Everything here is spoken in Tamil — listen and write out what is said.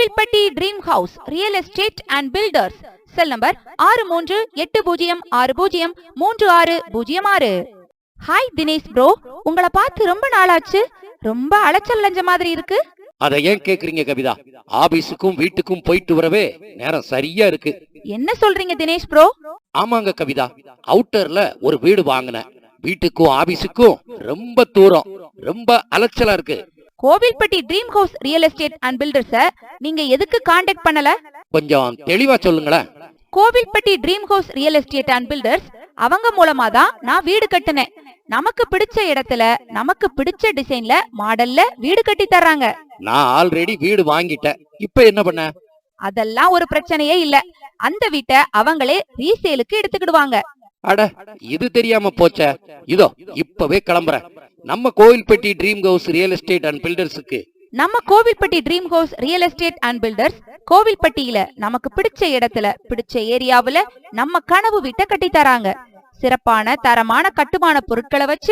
Kovilpatti Dream House Real Estate and Builders cell number ஆறு மூன்று எட்டு பூஜ்ஜியம் ஆறு பூஜ்ஜியம் மூன்று ஆறு பூஜ்ஜியம் ஆறு. ஹாய் தினேஷ் ப்ரோ உங்களை பார்த்து ரொம்ப நாளாச்சு. ரொம்ப அலைச்சல் லஞ்ச மாதிரி இருக்கு. அதை ஏன் கேக்குறீங்க கவிதா? ஆபீஸுக்கும் வீட்டுக்கும் போயிட்டு வரவே நேரம் சரியா இருக்கு. என்ன சொல்றீங்க தினேஷ் ப்ரோ ஆமாங்க கவிதா. அவுட்டர்ல ஒரு வீடு வாங்கினேன். வீட்டுக்கும் ஆபீஸுக்கும் ரொம்ப தூரம். ரொம்ப அலைச்சலா இருக்கு. Kovilpatti Dream House Real Estate and Builders நீங்க எதுக்கு காண்டாக்ட் பண்ணல? கொஞ்சம் தெளிவா சொல்லுங்களேன். Kovilpatti Dream House Real Estate and Builders அவங்க மூலமா தான் நான் வீடு கட்டினேன். நமக்கு பிடிச்ச இடத்துல நமக்கு பிடிச்ச டிசைன்ல மாடல்ல வீடு கட்டி தர்றாங்க. நான் ஆல்ரெடி வீடு வாங்கிட்டேன். இப்ப என்ன பண்ண? அதெல்லாம் ஒரு பிரச்சனையே இல்ல. அந்த வீட்டை அவங்களே ரீசேலுக்கு எடுத்துக்கிடுவாங்க. அட இது தெரியாம போச்சே. இதோ இப்பவே கிளம்புறேன். நம்ம Kovilpatti Dream House Real Estate and பில்டர்ஸுக்கு நம்ம Kovilpatti Dream House Real Estate and Builders கோவில்பட்டியில நமக்கு பிடிச்ச இடத்துல பிடிச்ச ஏரியாவுல நம்ம கனவு வீட்டை கட்டி தராங்க. சிறப்பான தரமான கட்டுமான பொருட்களை வச்சு